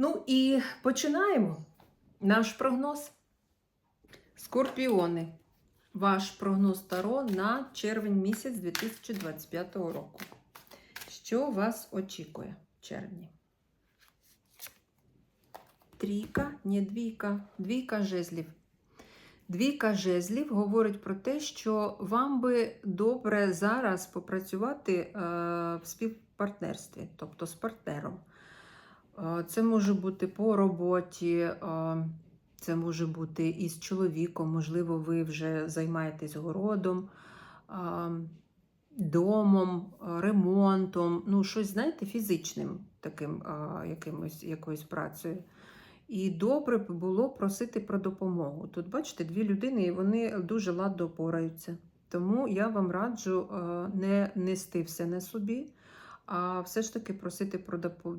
Ну і починаємо наш прогноз. Скорпіони. Ваш прогноз Таро на червень місяць 2025 року. Що вас очікує в червні? Трійка, ні, двійка, двійка жезлів. Двійка жезлів говорить про те, що вам би добре зараз попрацювати е, в співпартнерстві, тобто з партнером. Е, Це може бути по роботі, е, це може бути із чоловіком, можливо, ви вже займаєтесь городом, е, домом, ремонтом, ну, щось, знаєте, фізичним таким якимось, якоюсь працею. І добре б було просити про допомогу. Тут, бачите, дві людини, і вони дуже ладно опораються. Тому я вам раджу не нести все на собі, а все ж таки просити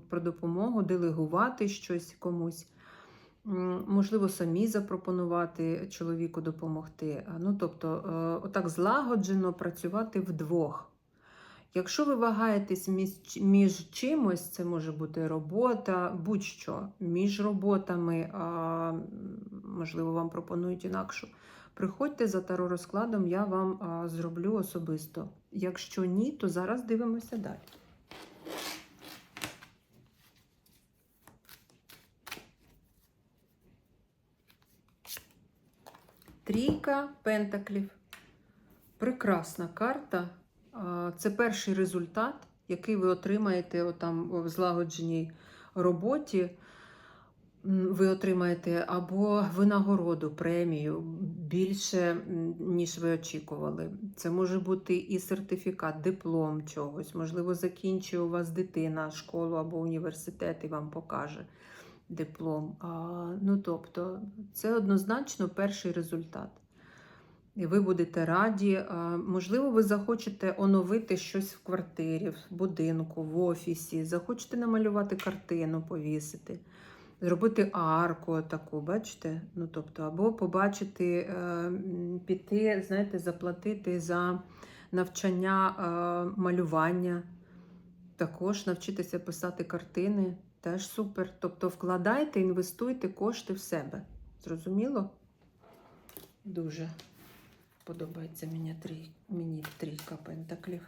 про допомогу, делегувати щось комусь. Можливо, самі запропонувати чоловіку допомогти. Ну, тобто, е, отак злагоджено працювати вдвох. Якщо ви вагаєтесь між, між чимось, це може бути робота, будь-що між роботами, а, можливо, вам пропонують інакшу. Приходьте за таро розкладом, я вам а, зроблю особисто. Якщо ні, то зараз дивимося далі. Трійка пентаклів. Прекрасна карта. Це перший результат, який ви отримаєте отам в злагодженій роботі. Ви отримаєте або винагороду, премію більше, ніж ви очікували. Це може бути і сертифікат, диплом чогось. Можливо, закінчує у вас дитина школу або університет і вам покаже диплом. Ну, тобто, це однозначно перший результат. І ви будете раді. Можливо, ви захочете оновити щось в квартирі, в будинку, в офісі, захочете намалювати картину, повісити, зробити арку таку, бачите? Ну, тобто, або побачити, е, піти, знаєте, заплатити за навчання е, малювання, також навчитися писати картини. Теж супер. Тобто вкладайте, інвестуйте кошти в себе. Зрозуміло? Дуже подобається мені, трій, мені трійка пентаклів.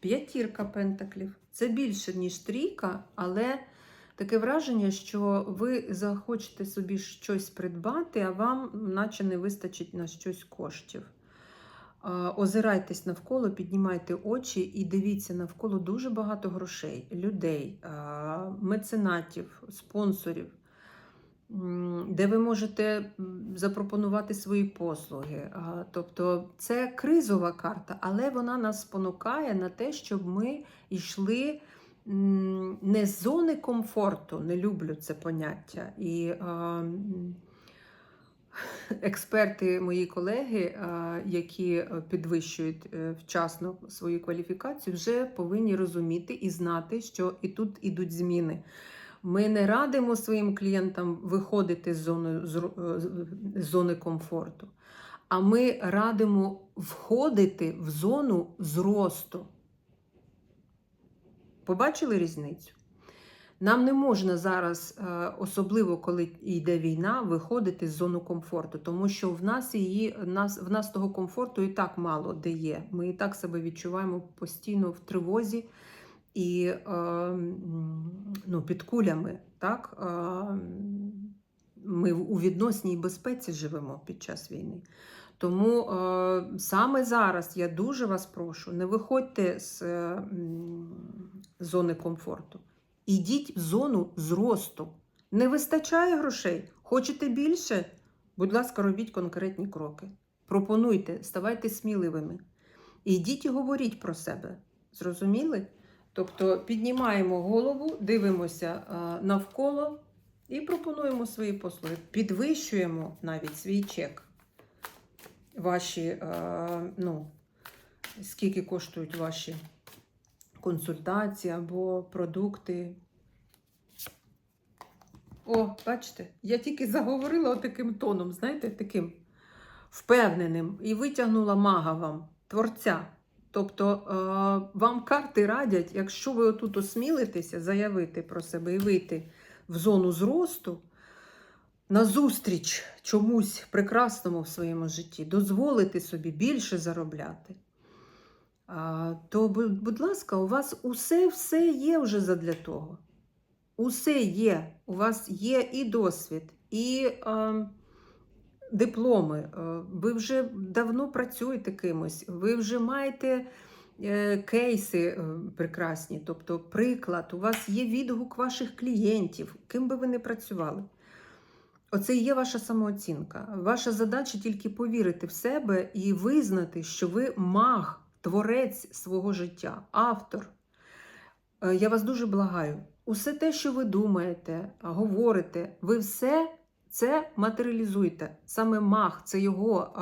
П'ятірка пентаклів. Це більше, ніж трійка, але Таке враження, що ви захочете собі щось придбати, а вам наче не вистачить на щось коштів. Озирайтесь навколо, піднімайте очі і дивіться навколо дуже багато грошей, людей, меценатів, спонсорів, де ви можете запропонувати свої послуги. Тобто це кризова карта, але вона нас спонукає на те, щоб ми йшли не з зони комфорту, не люблю це поняття. І м, експерти, мої колеги, які е, підвищують е, вчасно свою кваліфікацію, вже повинні розуміти і знати, що і тут ідуть зміни. Ми не радимо своїм клієнтам виходити з зони, з е, з зони комфорту, а ми радимо входити в зону зросту. Побачили різницю? Нам не можна зараз, е, особливо коли йде війна, виходити з зону комфорту, тому що в нас її нас, в нас того комфорту і так мало де є. Ми і так себе відчуваємо постійно в тривозі і е, ну, під кулями. Так? Е, ми у відносній безпеці живемо під час війни. Тому е, саме зараз я дуже вас прошу, не виходьте з е, зони комфорту. Ідіть в зону зросту. Не вистачає грошей. Хочете більше? Будь ласка, робіть конкретні кроки. Пропонуйте, ставайте сміливими. Ідіть і говоріть про себе. Зрозуміли? Тобто піднімаємо голову, дивимося е, навколо і пропонуємо свої послуги. Підвищуємо навіть свій чек. Ваші, е, ну, скільки коштують ваші консультації або продукти. О, бачите, я тільки заговорила таким тоном, знаєте, таким впевненим, і витягнула мага вам, творця. Тобто е, вам карти радять, якщо ви отут осмілитеся заявити про себе і вийти в зону зросту, назустріч чомусь прекрасному в своєму житті, дозволити собі більше заробляти, то, будь ласка, у вас усе все є вже задля того. Усе є. У вас є і досвід, і е, дипломи. Ви вже давно працюєте кимось, ви вже маєте е, кейси е, прекрасні, тобто приклад, у вас є відгук ваших клієнтів, ким би ви не працювали. Оце є ваша самооцінка. Ваша задача тільки повірити в себе і визнати, що ви маг, творець свого життя, автор. Е, Я вас дуже благаю. Усе те, що ви думаєте, говорите, ви все це матеріалізуйте. Саме маг, це його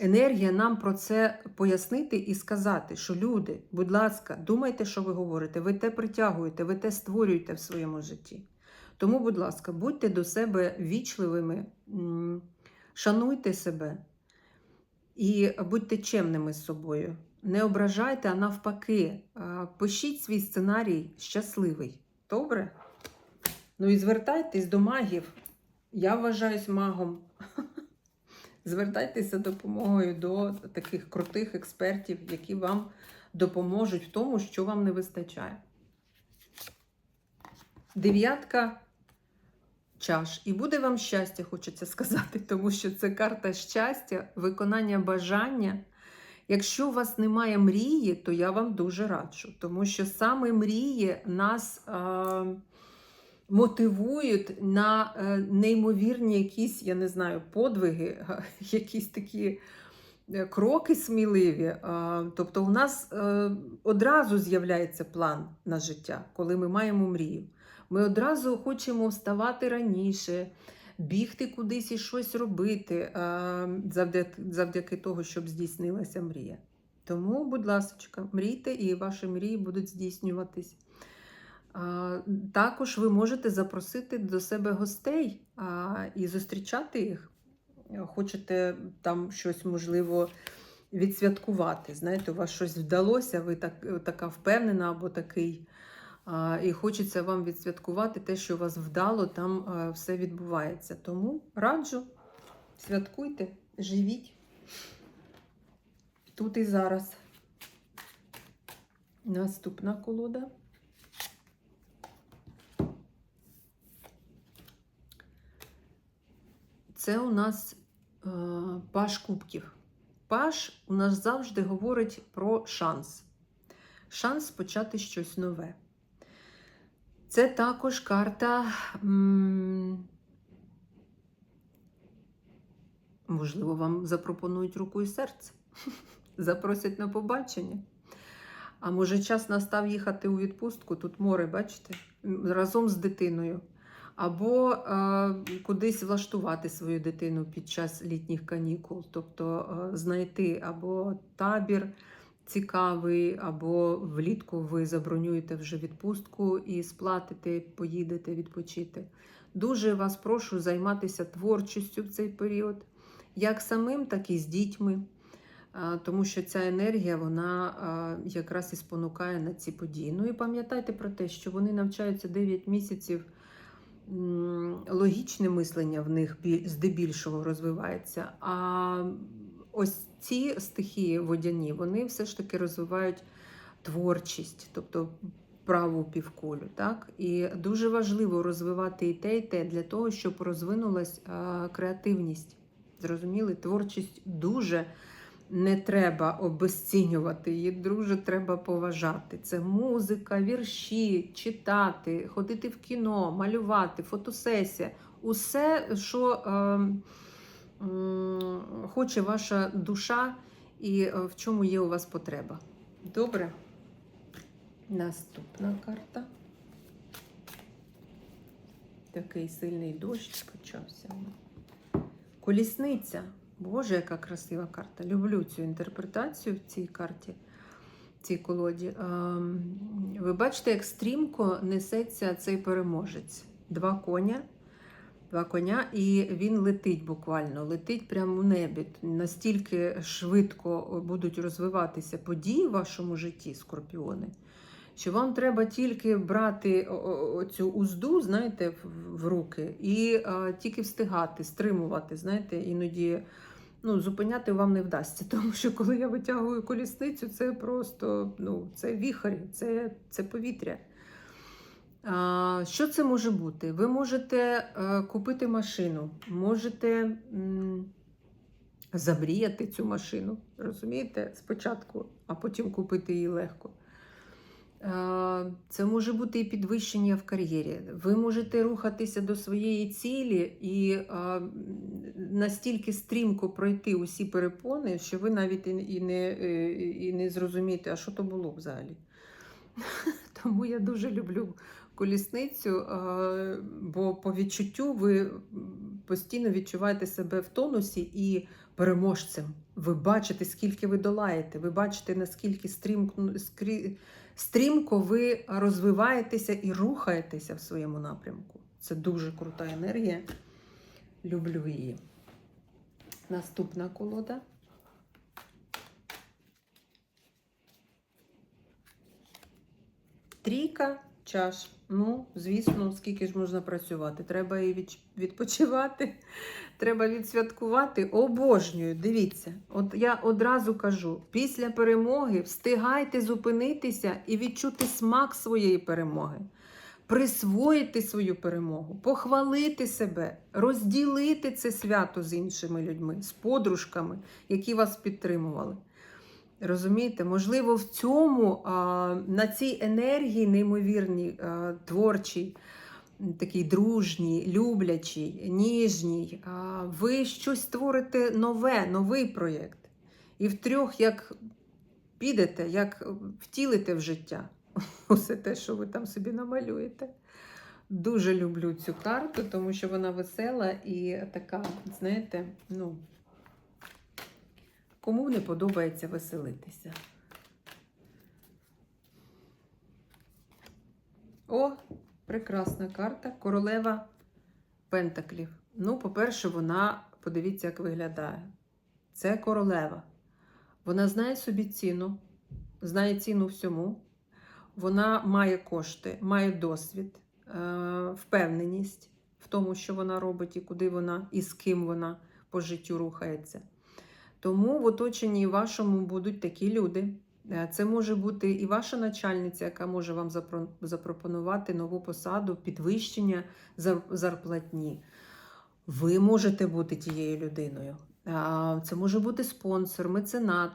енергія нам про це пояснити і сказати, що люди, будь ласка, думайте, що ви говорите, ви те притягуєте, ви те створюєте в своєму житті. Тому, будь ласка, будьте до себе вічливими, шануйте себе і будьте чемними з собою. Не ображайте, а навпаки, пишіть свій сценарій щасливий. Добре? Ну і звертайтесь до магів. Я вважаюсь магом. Звертайтеся допомогою до таких крутих експертів, які вам допоможуть в тому, що вам не вистачає. Дев'ятка чаш. І буде вам щастя, хочеться сказати, тому що це карта щастя, виконання бажання. Якщо у вас немає мрії, то я вам дуже раджу, тому що саме мрії нас е, мотивують на е, неймовірні якісь, я не знаю, подвиги, якісь такі е, кроки сміливі. Тобто, у нас е, одразу з'являється план на життя, коли ми маємо мрію. Ми одразу хочемо вставати раніше, бігти кудись і щось робити завдяки того, щоб здійснилася мрія. Тому, будь ласка, мрійте, і ваші мрії будуть здійснюватись. Також ви можете запросити до себе гостей і зустрічати їх. Хочете там щось можливо відсвяткувати. Знаєте, у вас щось вдалося, ви так, така впевнена або такий. І хочеться вам відсвяткувати те, що у вас вдало, там е, все відбувається. Тому раджу, святкуйте, живіть тут і зараз. Наступна колода. Це у нас е, паш кубків. Паш у нас завжди говорить про шанс. Шанс почати щось нове. Це також карта. Можливо, вам запропонують руку і серце. Запросять на побачення. А може, час настав їхати у відпустку, тут море, бачите, разом з дитиною. Або е, кудись влаштувати свою дитину під час літніх канікул, тобто е, знайти або табір цікавий, або влітку ви забронюєте вже відпустку і сплатите, поїдете відпочити. Дуже вас прошу займатися творчістю в цей період, як самим, так і з дітьми. Тому що ця енергія вона якраз і спонукає на ці події. Ну і пам'ятайте про те, що вони навчаються 9 місяців. Логічне мислення в них здебільшого розвивається. А ось ці стихії водяні, вони все ж таки розвивають творчість, тобто праву півкулю. Так? І дуже важливо розвивати і те, і те для того, щоб розвинулась а, креативність. Зрозуміли? Творчість дуже не треба обесцінювати, її дуже треба поважати. Це музика, вірші, читати, ходити в кіно, малювати, фотосесія. Усе, що е, хоче ваша душа і е, в чому є у вас потреба. Добре? Наступна карта. Такий сильний дощ почався. Колісниця. Боже, яка красива карта. Люблю цю інтерпретацію в цій карті, в цій колоді. Ем, Ви бачите, як стрімко несеться цей переможець. Два коня. Два коня, і він летить буквально, летить прямо у небі. Настільки швидко будуть розвиватися події в вашому житті, скорпіони, що вам треба тільки брати цю узду, знаєте, в- руки, і а, тільки встигати, стримувати. Знаєте, іноді ну, зупиняти вам не вдасться. Тому що коли я витягую колісницю, це просто ну, це віхарь, це, це повітря. Що це може бути? Ви можете е, купити машину, можете м, замріяти цю машину, розумієте, спочатку, а потім купити її легко. Е, Це може бути і підвищення в кар'єрі. Ви можете рухатися до своєї цілі і е, настільки стрімко пройти усі перепони, що ви навіть і не, і не зрозумієте, а що то було взагалі. Тому я дуже люблю колісницю, е, бо по відчуттю ви постійно відчуваєте себе в тонусі і переможцем. Ви бачите, скільки ви долаєте, ви бачите, наскільки стрімко ви розвиваєтеся і рухаєтеся в своєму напрямку. Це дуже крута енергія. Люблю її. Наступна колода. Трійка чаш. Ну, звісно, скільки ж можна працювати. Треба і відпочивати, треба відсвяткувати. Обожнюю, дивіться, от я одразу кажу: після перемоги встигайте зупинитися і відчути смак своєї перемоги, присвоїти свою перемогу, похвалити себе, розділити це свято з іншими людьми, з подружками, які вас підтримували. Розумієте, можливо, в цьому, на цій енергії неймовірній, творчій, такій дружній, люблячій, ніжній, ви щось створите нове, новий проєкт. І втрьох, як підете, як втілите в життя усе те, що ви там собі намалюєте. Дуже люблю цю карту, тому що вона весела і така, знаєте, ну. Кому не подобається веселитися? О, прекрасна карта. Королева Пентаклів. Ну, по-перше, вона, подивіться, як виглядає. Це королева. Вона знає собі ціну, знає ціну всьому. Вона має кошти, має досвід, е, впевненість в тому, що вона робить, і куди вона, і з ким вона по життю рухається. Тому в оточенні вашому будуть такі люди. Е, Це може бути і ваша начальниця, яка може вам запропонувати нову посаду, підвищення зарплатні. Ви можете бути тією людиною. Це може бути спонсор, меценат.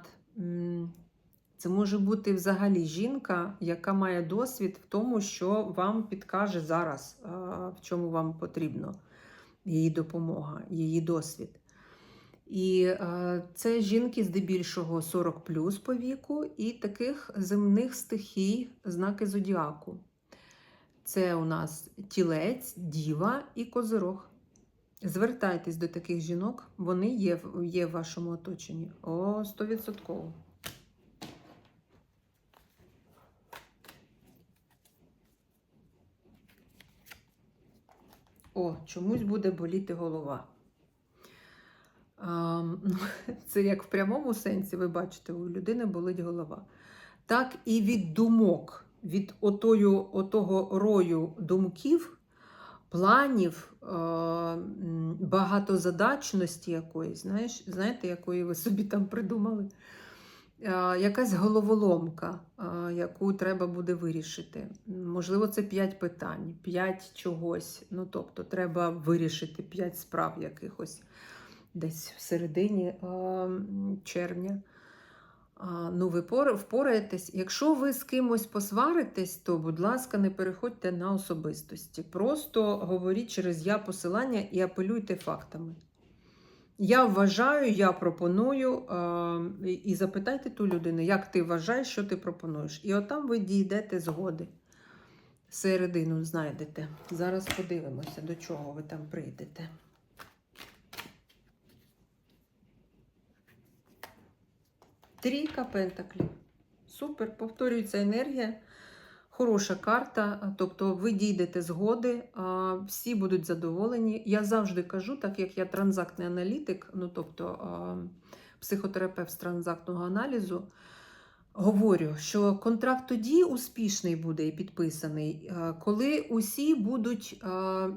Це може бути взагалі жінка, яка має досвід в тому, що вам підкаже зараз, в чому вам потрібно її допомога, її досвід. І е, це жінки здебільшого 40 плюс по віку, і таких земних стихій, знаки зодіаку. Це у нас тілець, діва і козирог. Звертайтесь до таких жінок, вони є, є в вашому оточенні. О, 100%. О, чомусь буде боліти голова. Ну, це як в прямому сенсі, ви бачите, у людини болить голова. Так і від думок, від отою, отого рою думків, планів, багатозадачності якоїсь, знаєш, знаєте, якої ви собі там придумали. Якась головоломка, яку треба буде вирішити. Можливо, це 5 питань, 5 чогось. Ну, тобто, треба вирішити 5 справ якихось десь в середині е, червня. Ну, ви впораєтесь. Якщо ви з кимось посваритесь, то, будь ласка, не переходьте на особистості. Просто говоріть через я посилання і апелюйте фактами. Я вважаю, я пропоную, і запитайте ту людину, як ти вважаєш, що ти пропонуєш. І отам ви дійдете згоди. Середину знайдете. Зараз подивимося, до чого ви там прийдете. Трійка пентаклів. Супер, повторюється енергія. Хороша карта, тобто ви дійдете згоди, всі будуть задоволені. Я завжди кажу, так як я транзактний аналітик, ну тобто психотерапевт з транзактного аналізу, говорю, що контракт тоді успішний буде і підписаний, коли усі будуть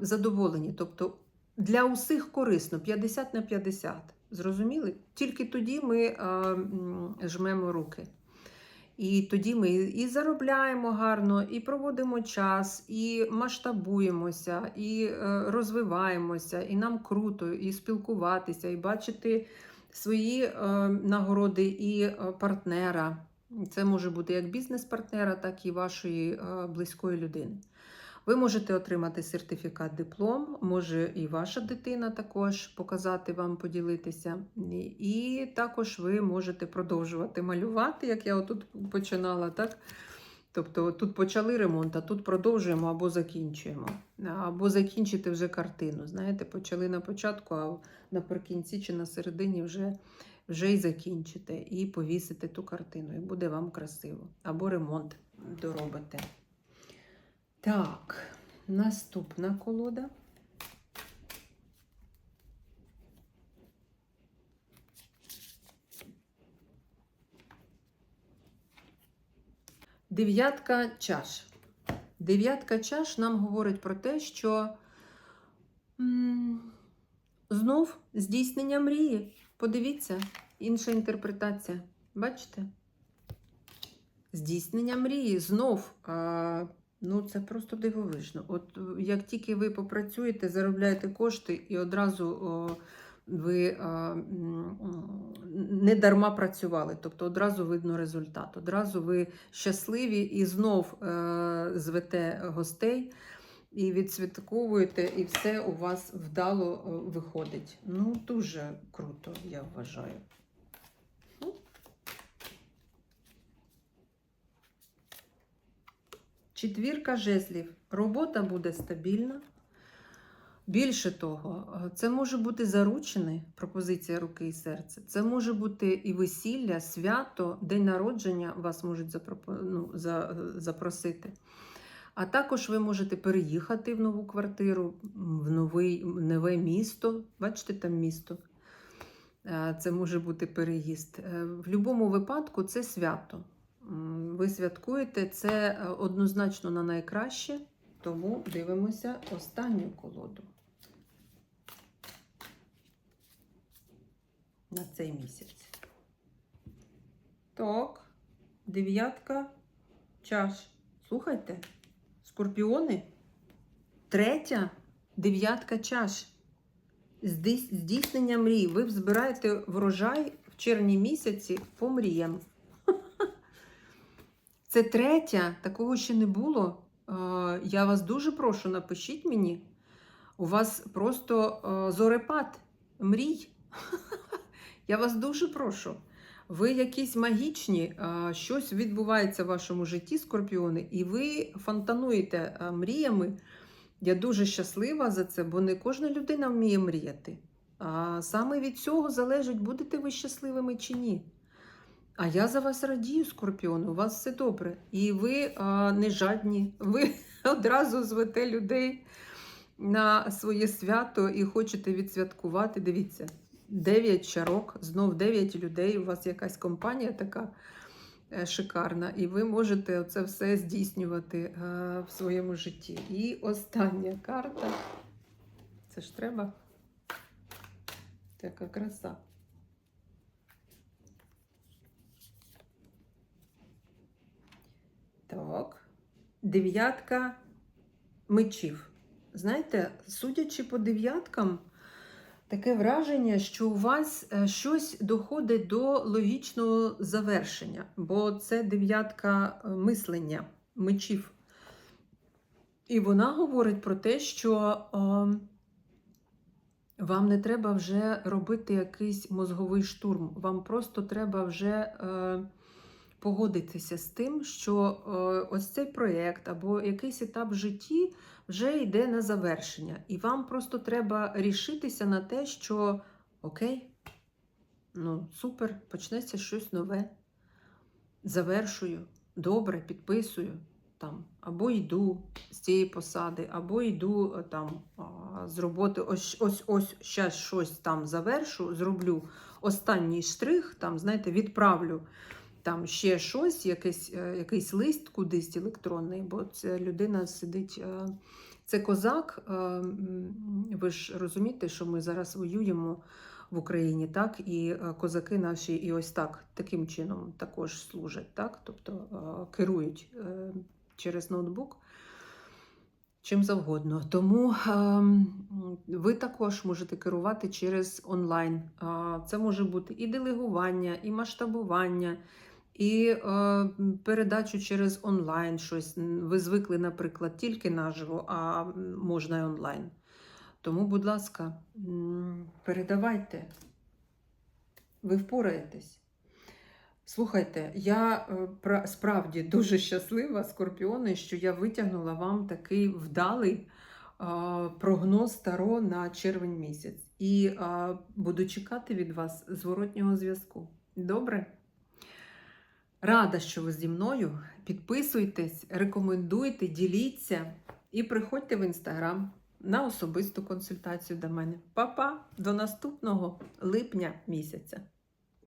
задоволені. Тобто для усіх корисно 50 на 50. Зрозуміли? Тільки тоді ми а, жмемо руки. І тоді ми і заробляємо гарно, і проводимо час, і масштабуємося, і е, розвиваємося, і нам круто, і спілкуватися, і бачити свої е, нагороди і е, партнера. Це може бути як бізнес-партнера, так і вашої е, близької людини. Ви можете отримати сертифікат диплом, може і ваша дитина також показати вам, поділитися. І, також ви можете продовжувати малювати, як я отут починала, так? Тобто тут почали ремонт, а тут продовжуємо або закінчуємо. Або закінчити вже картину. Знаєте, почали на початку, а наприкінці чи на середині вже, вже і закінчите, і повісите ту картину, і буде вам красиво. Або ремонт доробите. Так, наступна колода. Дев'ятка чаш. Дев'ятка чаш нам говорить про те, що знов здійснення мрії. Подивіться, інша інтерпретація. Бачите? Здійснення мрії знов. Ну, це просто дивовижно. От е, як тільки ви попрацюєте, заробляєте кошти і одразу о, ви м, не дарма працювали, тобто одразу видно результат. Одразу ви щасливі і знов е, звете гостей. І відсвятковуєте, і все у вас вдало виходить. Ну, дуже круто, я вважаю. Четвірка жезлів. Робота буде стабільна. Більше того, це може бути заручений, пропозиція руки і серця. Це може бути і весілля, свято, день народження вас можуть запропо... ну, за... запросити. А також ви можете переїхати в нову квартиру, в новий, нове місто. Бачите, там місто. Е, Це може бути переїзд. Е, В будь-якому випадку це свято. Ви святкуєте це е, однозначно на найкраще, тому дивимося останню колоду на цей місяць. Так, дев'ятка чаш. Слухайте, скорпіони. Третя дев'ятка чаш. здійснення мрій. Ви збираєте врожай в червні місяці по мріям. Це третя, такого ще не було. Е, Я вас дуже прошу, напишіть мені. У вас просто е, зорепад мрій. Я вас дуже прошу. Ви якісь магічні, щось відбувається в вашому житті, скорпіони, і ви фонтануєте мріями. Я дуже щаслива за це, бо не кожна людина вміє мріяти. А саме від цього залежить, будете ви щасливими чи ні. А я за вас радію, скорпіони, у вас все добре. І ви а, не жадні, ви одразу звете людей на своє свято і хочете відсвяткувати. Дивіться, 9 чарок, знов 9 людей. У вас якась компанія така е, шикарна, і ви можете це все здійснювати е, в своєму житті. І остання карта. Це ж треба. Така краса. Так. Дев'ятка мечів. Знаєте, судячи по дев'яткам, таке враження, що у вас е, щось доходить до логічного завершення, бо це дев'ятка е, мислення мечів. І вона говорить про те, що е, вам не треба вже робити якийсь мозговий штурм. Вам просто треба вже е, погодитися з тим, що е, ось цей проєкт або якийсь етап в житті вже йде на завершення. І вам просто треба рішитися на те, що окей, ну супер, почнеться щось нове. Завершую, добре, підписую там, або йду з цієї посади, або йду е, там з роботи. Ось ось ось щас щось там завершу, зроблю останній штрих, там, знаєте, відправлю там ще щось, якийсь, е, якийсь лист кудись електронний, бо ця людина сидить. е, Це козак. е, Ви ж розумієте, що ми зараз воюємо в Україні, так? І козаки наші і ось так, таким чином також служать, так? Тобто керують через ноутбук. Чим завгодно. Тому ви також можете керувати через онлайн. Це може бути і делегування, і масштабування, і е, передачу через онлайн щось. Ви звикли, наприклад, тільки наживо, а можна і онлайн. Тому, будь ласка, передавайте. Ви впораєтесь. Слухайте, я е, справді дуже щаслива, скорпіони, що я витягнула вам такий вдалий е, прогноз Таро на червень місяць. І е, буду чекати від вас зворотнього зв'язку. Добре? Рада, що ви зі мною. Підписуйтесь, рекомендуйте, діліться і приходьте в інстаграм на особисту консультацію до мене. Па-па! До наступного липня місяця.